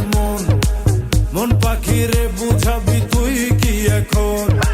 মন। মন পাখি রে বুঝাবি তুই কি এখন?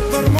por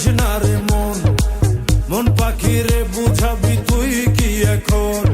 বুঝিস মন মন পাখিরে বুঝাবি তুই কি এখন?